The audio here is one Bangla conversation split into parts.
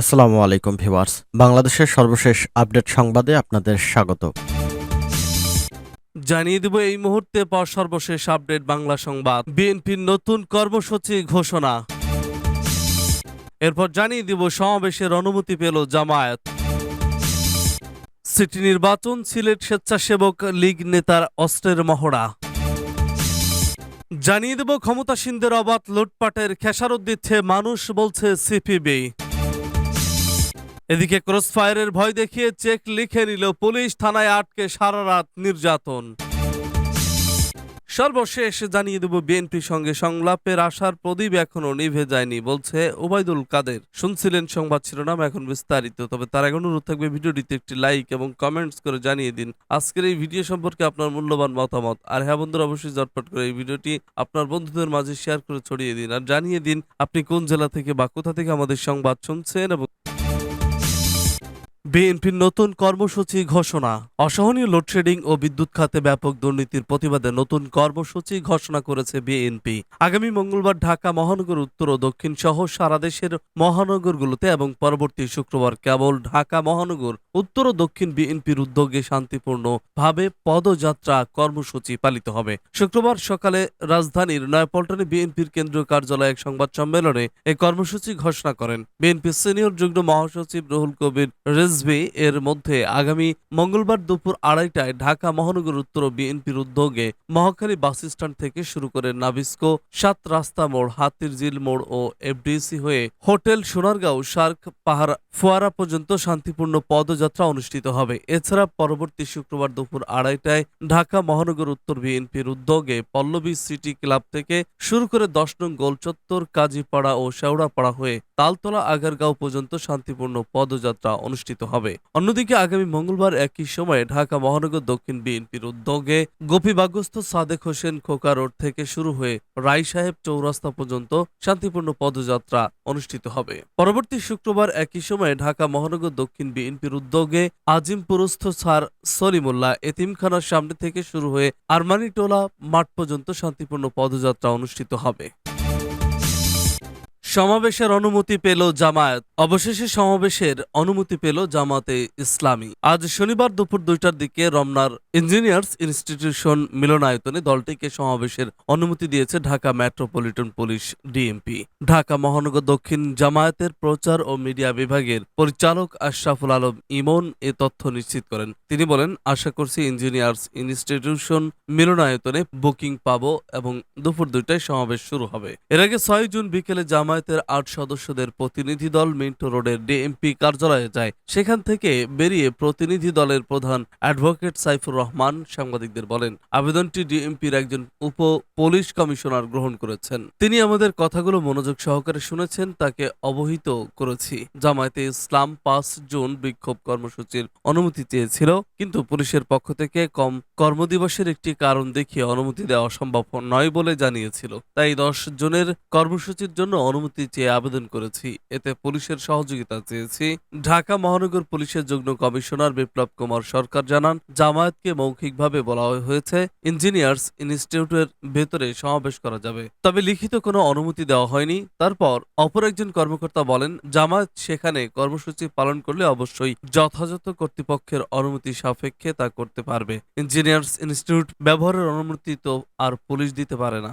আসসালামু আলাইকুম ভিউয়ার্স। বাংলাদেশের সর্বশেষ আপডেট সংবাদে আপনাদের স্বাগত। জানিয়ে দেব এই মুহূর্তে পাওয়া সর্বশেষ আপডেট বাংলা সংবাদ। বিএনপির নতুন কর্মসূচি ঘোষণা। এরপর জানিয়ে দিব সমাবেশের অনুমতি পেল জামায়াত। সিটি নির্বাচন সিলেট স্বেচ্ছাসেবক লীগ নেতার অস্ত্রের মহড়া। জানিয়ে দেব ক্ষমতাসীনদের অবাধ লুটপাটের খেসারত দিচ্ছে মানুষ বলছে সিপিবি। এদিকে ক্রসফায়ারের ভয় দেখিয়ে চেক লিখে নিল পুলিশ, থানায় আটকে সারা রাত নির্যাতন। সর্বশেষ জানিয়ে দেব বিএনপির সঙ্গে সংলাপের আশার প্রদীপ এখনও নিভে যায়নি, বলছে ওবায়দুল কাদের। শুনছিলেন সংবাদ শিরোনাম এখন বিস্তারিত, তবে তার এখন অনুরোধ থাকবে ভিডিওটিতে একটি লাইক এবং কমেন্টস করে জানিয়ে দিন। আজকের এই ভিডিও সম্পর্কে আপনার মূল্যবান মতামত। আর হ্যাঁ বন্ধুরা, অবশ্যই জটপট করে এই ভিডিওটি আপনার বন্ধুদের মাঝে শেয়ার করে ছড়িয়ে দিন। আর জানিয়ে দিন, আপনি কোন জেলা থেকে বা কোথা থেকে আমাদের সংবাদ শুনছেন এবং বিএনপির নতুন কর্মসূচি ঘোষণা। অসহনীয় লোডশেডিং ও বিদ্যুৎ খাতে ব্যাপক দুর্নীতির প্রতিবাদে নতুন কর্মসূচি ঘোষণা করেছে বিএনপি। আগামী মঙ্গলবার ঢাকা, মহানগর উত্তর ও দক্ষিণ সহ সারা দেশের মহানগরগুলোতে এবং পরবর্তী শুক্রবার কেবল ঢাকা, মহানগর উত্তর ও দক্ষিণ বিএনপির উদ্যোগে শান্তিপূর্ণভাবে পদযাত্রা কর্মসূচি পালিত হবে। শুক্রবার সকালে রাজধানীর নয়পল্টনে বিএনপির কেন্দ্রীয় কার্যালয়ে এক সংবাদ সম্মেলনে এই কর্মসূচি ঘোষণা করেন। বিএনপির সিনিয়র যুগ্ম মহাসচিব রুহুল কবির রেজভি এর মধ্যে আগামী মঙ্গলবার দুপুর আড়াইটায় ঢাকা মহানগর উত্তর বিএনপির উদ্যোগে মহাখালী বাস স্ট্যান্ড থেকে শুরু করে নাবিস্কো, সাত রাস্তা মোড়, হাতির জিল মোড় ও এফডিসি হয়ে হোটেল সোনারগাঁও, শার্ক পাহাড় ফোয়ারা পর্যন্ত শান্তিপূর্ণ পদযাত্রা অনুষ্ঠিত হবে। এছাড়া পরবর্তী শুক্রবার দুপুর আড়াইটায় ঢাকা মহানগর উত্তর বিএনপির উদ্যোগে পল্লবী সিটি ক্লাব থেকে শুরু করে দশ নং গোলচত্বর কাজীপাড়া ও শেওড়াপাড়া হয়ে তালতলা, আগারগাঁও পর্যন্ত শান্তিপূর্ণ পদযাত্রা অনুষ্ঠিত হবে। অন্যদিকে আগামী মঙ্গলবার একই সময়ে ঢাকা মহানগর দক্ষিণ বিএনপির উদ্যোগে গোপীবাগস্থ সাদেক হোসেন খোকা রোড থেকে শুরু হয়ে রায় সাহেব চৌরাস্তা পর্যন্ত শান্তিপূর্ণ পদযাত্রা অনুষ্ঠিত হবে। পরবর্তী শুক্রবার একই সময়ে ঢাকা মহানগর দক্ষিণ বিএনপির উদ্যোগে আজিমপুরস্থ স্যার সলিমুল্লাহ এতিমখানার সামনে থেকে শুরু হয়ে আরমানিটোলা মাঠ পর্যন্ত শান্তিপূর্ণ পদযাত্রা অনুষ্ঠিত হবে। সমাবেশের অনুমতি পেল জামায়াত। অবশেষে সমাবেশের অনুমতি পেল জামাতে ইসলামী। আজ শনিবার দুপুর দুইটার দিকে রমনার ইঞ্জিনিয়ার্স ইনস্টিটিউশন মিলনায়তনে দলটিকে সমাবেশের অনুমতি দিয়েছে Dhaka metropolitan police DMP. Dhaka মহানগর দক্ষিণ জামায়াতের প্রচার ও মিডিয়া বিভাগের পরিচালক আশরাফুল আলম ইমন এ তথ্য নিশ্চিত করেন। তিনি বলেন, আশা করছি ইঞ্জিনিয়ার্স ইনস্টিটিউশন মিলনায়তনে বুকিং পাবো এবং দুপুর দুইটায় সমাবেশ শুরু হবে। এর আগে ছয় জুন বিকেলে জামায়াতের আট সদস্যদের প্রতিনিধি দল মিন্টো রোডের ডিএমপি কার্যালয়ে যায়। সেখান থেকে বেরিয়ে প্রতিনিধি দলের প্রধান অ্যাডভোকেট সাইফুর রহমান সাংবাদিকদের বলেন, আবেদনটি ডিএমপির একজন উপ পুলিশ কমিশনার গ্রহণ করেছেন। তিনি আমাদের কথাগুলো মনোযোগ সহকারে শুনেছেন, তাকে অবহিত করেছি। জামায়াতে ইসলাম পাঁচ জুন বিক্ষোভ কর্মসূচির অনুমতি চেয়েছিল, কিন্তু পুলিশের পক্ষ থেকে কম কর্মদিবসের একটি কারণ দেখিয়ে অনুমতি দেওয়া সম্ভব নয় বলে জানিয়েছিল। তাই দশ জনের কর্মসূচির জন্য অনুমতি চেয়ে আবেদন করেছি। এতে পুলিশের সহযোগিতা চেয়েছি। ঢাকা মহানগর পুলিশের যুগ্ম কমিশনার বিপ্লব কুমার সরকার জানান, জামায়াতকে মৌখিকভাবে বলা হয়েছে, ইঞ্জিনিয়ার্স ইনস্টিটিউটের ভেতরে সমাবেশ করা যাবে। তবে লিখিত কোনো অনুমতি দেওয়া হয়নি। তারপর অপর একজন কর্মকর্তা বলেন, জামায়াত সেখানে কর্মসূচি পালন করলে অবশ্যই যথাযথ কর্তৃপক্ষের অনুমতি সাপেক্ষে তা করতে পারবে। ইঞ্জিনিয়ার্স ইনস্টিটিউট ব্যবহারের অনুমতি তো আর পুলিশ দিতে পারে না।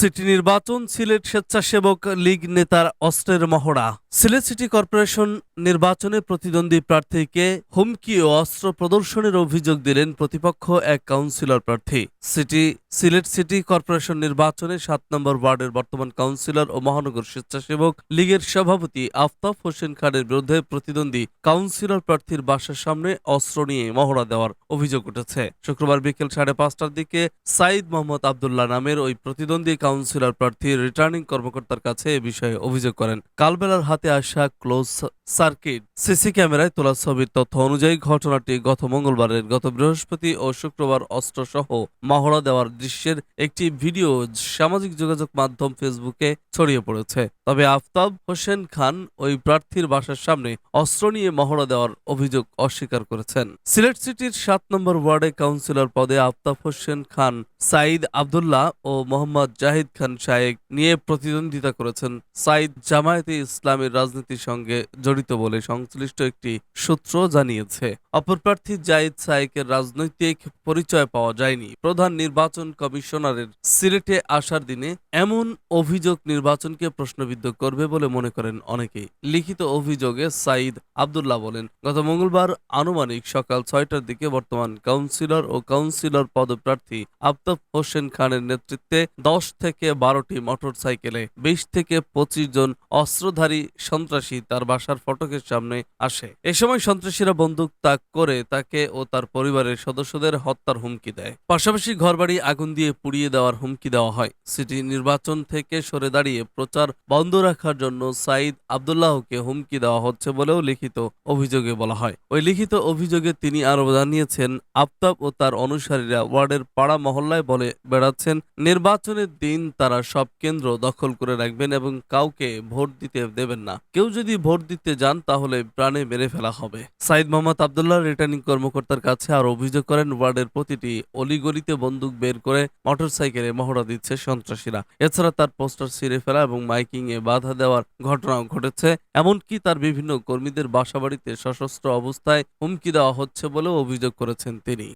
সিটি নির্বাচন, সিলেট স্বেচ্ছাসেবক লীগ নেতার অস্ত্রের মহড়া। সিলেট সিটি কর্পোরেশন নির্বাচনে প্রতিদ্বন্দ্বী প্রার্থীকে হুমকি ও অস্ত্র প্রদর্শনের অভিযোগ দিলেন প্রতিপক্ষ এক কাউন্সিলর প্রার্থী। সিটি, সিলেট সিটি কর্পোরেশন নির্বাচনে সাত নম্বর ওয়ার্ডের বর্তমান কাউন্সিলর ও মহানগর স্বেচ্ছাসেবক লীগের সভাপতি আফতাব হোসেন খানের বিরুদ্ধে প্রতিদ্বন্দ্বী কাউন্সিলর প্রার্থীর বাসার সামনে অস্ত্র নিয়ে মহড়া দেওয়ার অভিযোগ উঠেছে। শুক্রবার বিকেল সাড়ে পাঁচটার দিকে সাইদ মোহাম্মদ আবদুল্লাহ নামের ওই প্রতিদ্বন্দ্বী কাউন্সিলর প্রার্থী, রিটার্নিং কর্মকর্তার কাছে এ বিষয়ে অভিযোগ করেন। কালবেলার হাতে আসা ক্লোজ সার্কিট, সিসি ক্যামেরায় তোলা ছবির তথ্য অনুযায়ী ঘটনাটি গত মঙ্গলবারের, গত বৃহস্পতি ও শুক্রবার অস্ত্রসহ মহড়া দেওয়ার দৃশ্যের একটি ভিডিও সামাজিক যোগাযোগ মাধ্যম ফেসবুকে ছড়িয়ে পড়েছে। তবে আফতাব হোসেন খান ওই প্রার্থীর বাসার সামনে অস্ত্র নিয়ে মহড়া দেওয়ার অভিযোগ অস্বীকার করেছেন। সিলেট সিটির সাত নম্বর ওয়ার্ডে কাউন্সিলর পদে আফতাব হোসেন খান সাইদ আবদুল্লাহ ও মোহাম্মদ জাহিদ খান শায়েক নিয়ে প্রতিদ্বন্দ্বিতা করেছেন সাইদ জামায়াতে ইসলামের রাজনীতির সঙ্গে জড়িত বলে সংশ্লিষ্ট একটি সূত্র জানিয়েছে। অপর প্রার্থী জাহিদ সাইকের রাজনৈতিক পরিচয় পাওয়া যায়নি। প্রধান নির্বাচন কমিশনারের সিলেটে আসার দিনে এমন অভিযোগ নির্বাচনকে প্রশ্নবিদ্ধ করবে বলে মনে করেন অনেকেই। লিখিত অভিযোগে সাইদ আবদুল্লাহ বলেন, গত মঙ্গলবার আনুমানিক সকাল ছয়টার দিকে বর্তমান কাউন্সিলর ও কাউন্সিলর পদপ্রার্থী আফতাব হোসেন খানের নেতৃত্বে দশ থেকে বারোটি মোটরসাইকেলে বিশ থেকে পঁচিশ জন অস্ত্রধারী সন্ত্রাসী তার বাসার ফটকের সামনে আসে। এ সময় সন্ত্রাসীরা বন্দুক তাক করে তাকে ও তার পরিবারের সদস্যদের হত্যার হুমকি দেয়। পাশাপাশি ঘরবাড়ি আগুন দিয়ে পুড়িয়ে দেওয়ার হুমকি দেওয়া হয়। সিটি নির্বাচন থেকে সরে দাঁড়িয়ে প্রচার বন্ধ রাখার জন্য সাইদ আবদুল্লাহকে হুমকি দেওয়া হচ্ছে বলেও লিখিত অভিযোগে বলা হয়। ওই লিখিত অভিযোগে তিনি আরও জানিয়েছেন, আফতাব ও তার অনুসারীরা ওয়ার্ডের পাড়া মহল্লায় বলে বেড়াচ্ছেন, নির্বাচনের দিন তারা সব কেন্দ্র দখল করে রাখবেন এবং কাউকে ভোট দিতে দেবেন না। কেউ যদি ভোট দিতে যান, তাহলে প্রাণে মেরে ফেলা হবে। সাইদ মোহাম্মদ আবদুল্লাহ, রিটার্নিং কর্মকর্তার কাছে আর অভিযোগ করেন, ওয়ার্ডের প্রতিটি অলিগলিতে বন্দুক বের করে মোটরসাইকেলে মহড়া দিচ্ছে সন্ত্রাসীরা। এছাড়া তার পোস্টার ছিঁড়ে ফেলা এবং মাইকিং এ বাধা দেওয়ার ঘটনাও ঘটেছে। এমনকি তার বিভিন্ন কর্মীদের বাসাবাড়িতে সশস্ত্র অবস্থায় হুমকি দেওয়া হচ্ছে বলেও অভিযোগ করেছেন তিনি।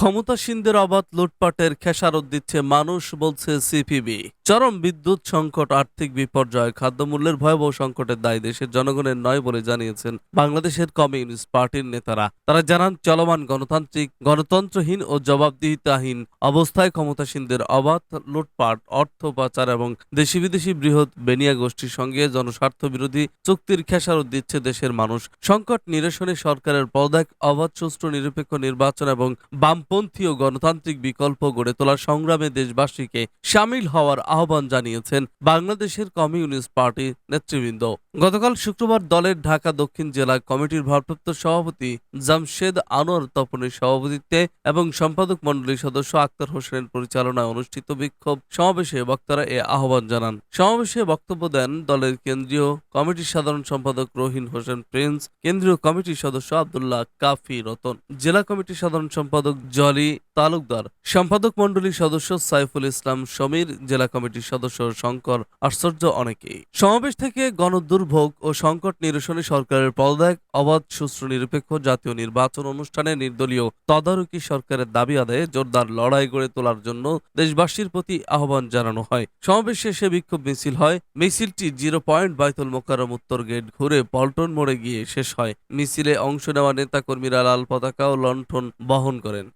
ক্ষমতাসীনদের অবাধ লুটপাটের খেসারত দিচ্ছে মানুষ, বলছে সিপিবি। চরম বিদ্যুৎ সংকট, আর্থিক বিপর্যয়, খাদ্যমূল্যের ভয়াবহ সংকটের দায় দেশের জনগণের নয় বলে জানিয়েছেন বাংলাদেশের কমিউনিস্ট পার্টির নেতারা। তারা জানান, চলমান গণতান্ত্রিক, গণতন্ত্রহীন ও জবাবদিহিতাহীন অবস্থায় ক্ষমতাসীনদের অবাধ লুটপাট, অর্থ পাচার এবং দেশি বিদেশি বৃহৎ বেনিয়া গোষ্ঠীর সঙ্গে জনস্বার্থ বিরোধী চুক্তির খেসারত দিচ্ছে দেশের মানুষ। সংকট নিরসনে সরকারের পদাক অবাধ সুষ্ঠু নিরপেক্ষ নির্বাচন এবং বামপন্থী ও গণতান্ত্রিক বিকল্প গড়ে তোলার সংগ্রামে দেশবাসীকে সামিল হওয়ার আহ্বান জানিয়েছেন বাংলাদেশের কমিউনিস্ট পার্টি নেতৃবৃন্দ। গতকাল শুক্রবার দলের ঢাকা দক্ষিণ জেলা কমিটির ভারপ্রাপ্ত সভাপতি জামশেদ আনোয়ার তপনের সভাপতিত্বে এবং সম্পাদক মণ্ডলীর সদস্য আক্তার হোসেনের পরিচালনায় অনুষ্ঠিত বিক্ষোভ সমাবেশে বক্তারা এ আহ্বান জানান। সমাবেশে বক্তব্য দেন দলের কেন্দ্রীয় কমিটির সাধারণ সম্পাদক রহিন হোসেন প্রিন্স, কেন্দ্রীয় কমিটির সদস্য আব্দুল্লাহ কাফি রতন। জেলা কমিটির সাধারণ সম্পাদক জলি তালুকদার। সম্পাদক মণ্ডলীর সদস্য সাইফুল ইসলাম সমীর, জেলা কমিটির সদস্য শঙ্কর, আশ্চর্য অনেকেই। সমাবেশ থেকে গণদুর্ভোগ ও সংকট নিরসনে সরকারের পদত্যাগ, অবাধ, সুষ্ঠু, নিরপেক্ষ জাতীয় নির্বাচন অনুষ্ঠানে নির্দলীয় তদারকি সরকারের দাবি আদায়ে জোরদার লড়াই গড়ে তোলার জন্য দেশবাসীর প্রতি আহ্বান জানানো হয়। সমাবেশ শেষে বিক্ষোভ মিছিল হয়। মিছিলটি জিরো পয়েন্ট বাইতুল মোকারম উত্তর গেট ঘুরে পল্টন মোড়ে গিয়ে শেষ হয়। মিছিলে অংশ নেওয়া নেতাকর্মীরা লাল পতাকা ও লণ্ঠন বহন করেন।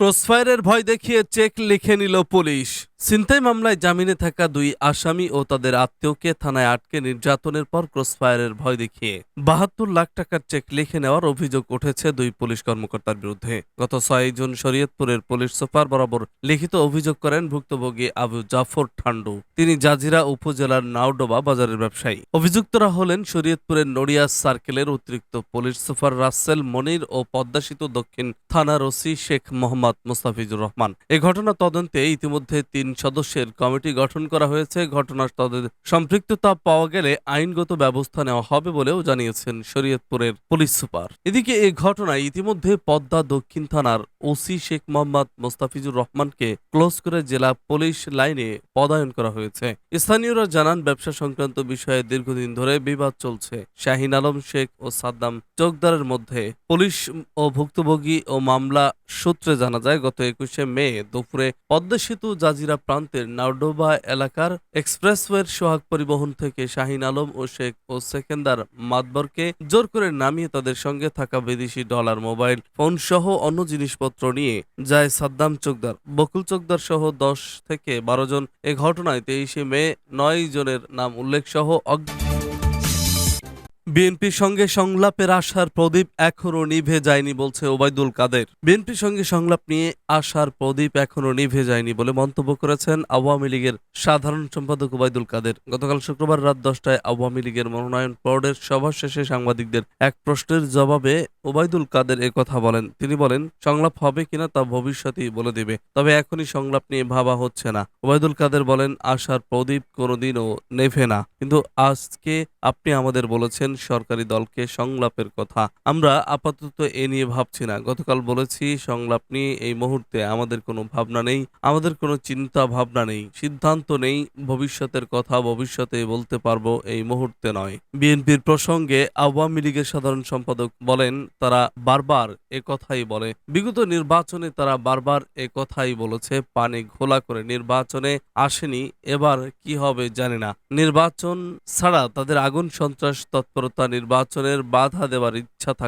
ক্রসফায়ারের ভয় দেখিয়ে চেক লিখে নিল পুলিশ। ছিনতাই মামলায় জামিনে থাকা দুই আসামি ও তাদের আত্মীয়কে থানায় আটকে নির্যাতনের পর ক্রসফায়ারের ভয় দেখিয়ে বাহাত্তর লাখ টাকার চেক লিখে নেওয়ার অভিযোগ উঠেছে দুই পুলিশ কর্মকর্তার বিরুদ্ধে। গত ছয় জুন শরীয়তপুরের পুলিশ সুপার বরাবর লিখিত অভিযোগ করেন ভুক্তভোগী আবু জাফর ঠান্ডু তিনি জাজিরা উপজেলার নাওডোবা বাজারের ব্যবসায়ী। অভিযুক্তরা হলেন শরীয়তপুরের নড়িয়া সার্কেলের অতিরিক্ত পুলিশ সুপার রাসেল মনির ও পদ্মা সেতু দক্ষিণ থানার ওসি শেখ মোহাম্মদ মুস্তাফিজুর রহমান। এ ঘটনা তদন্তে ইতিমধ্যে তিন সদস্যের কমিটি গঠন করা হয়েছে। ঘটনার তদন্তে সম্পৃক্ততা পাওয়া গেলে আইনগত ব্যবস্থা নেওয়া হবে বলেও জানিয়েছেন শরীয়তপুরের পুলিশ সুপার। এদিকে এই ঘটনায় ইতিমধ্যে পদ্মা দক্ষিণ থানার ওসি শেখ মোহাম্মদ মোস্তাফিজুর রহমানকে ক্লোজ করে জেলা পুলিশ লাইনে পদায়ন করা হয়েছে। স্থানীয়রা জানান, ব্যবসা সংক্রান্ত বিষয়ে দীর্ঘদিন ধরে বিবাদ চলছে। শাহিন আলম শেখ ও সাদ্দাম চৌকদারের মধ্যে পুলিশ ও ভুক্তভোগী ও মামলা সূত্রে জানা যায়, গত একুশে মে দুপুরে পদ্মা সেতু জাজিরা প্রান্তের নাওডোবা এলাকার এক্সপ্রেসওয়ের সোহাগ পরিবহন থেকে শাহিন আলম ও শেখ ও সেকেন্দার মাতবরকে জোর করে নামিয়ে তাদের সঙ্গে থাকা বিদেশি ডলার মোবাইল ফোন সহ অন্য জিনিসপত্র নিয়ে যায় সাদ্দাম চোকদার। বকুল চোকদার সহ দশ থেকে বারো জন এ ঘটনায় তেইশে মে নয় জনের নাম উল্লেখ সহ অজ্ঞ বিএনপির সঙ্গে সংলাপের আশার প্রদীপ এখনও নিভে যায়নি বলছে ওবায়দুল কাদের। বিএনপির সঙ্গে সংলাপ নিয়ে আশার প্রদীপ এখনও নিভে যায়নি বলে মন্তব্য করেছেন আওয়ামী লীগের সাধারণ সম্পাদক ওবায়দুল কাদের। গতকাল শুক্রবার রাত দশটায় আওয়ামী লীগের মনোনয়ন বোর্ডের সভা শেষে সাংবাদিকদের এক প্রশ্নের জবাবে ওবায়দুল কাদের কথা বলেন। তিনি বলেন, সংলাপ হবে কিনা তা ভবিষ্যতেই বলে দেবে, তবে এখনই সংলাপ নিয়ে ভাবা হচ্ছে না। ওবায়দুল কাদের বলেন, আশার প্রদীপ কোনোদিনও নেভে না। কিন্তু আজকে আপনি আমাদের বলেছেন সরকারি দলকে সংলাপের কথা। আমরা আপাতত এ নিয়ে ভাবছি না। গতকাল বলেছি, সংলাপ নিয়ে এই মুহূর্তে আমাদের কোনো ভাবনা নেই, আমাদের কোনো চিন্তা ভাবনা নেই, সিদ্ধান্ত নেই, ভবিষ্যতের কথা ভবিষ্যতে বলতে পারব এই মুহূর্তে নয়। বিএনপির প্রসঙ্গে আওয়ামী লীগের সাধারণ সম্পাদক বলেন, তারা বারবার এ কথাই বলে। বিগত নির্বাচনে তারা বারবার এ কথাই বলেছে, পানি ঘোলা করে নির্বাচনে আসেনি, এবার কি হবে জানি না। নির্বাচন ছাড়া তাদের আগুন সন্ত্রাস তৎপরতা নির্বাচনের বাধা দেওয়ার ইচ্ছা থাক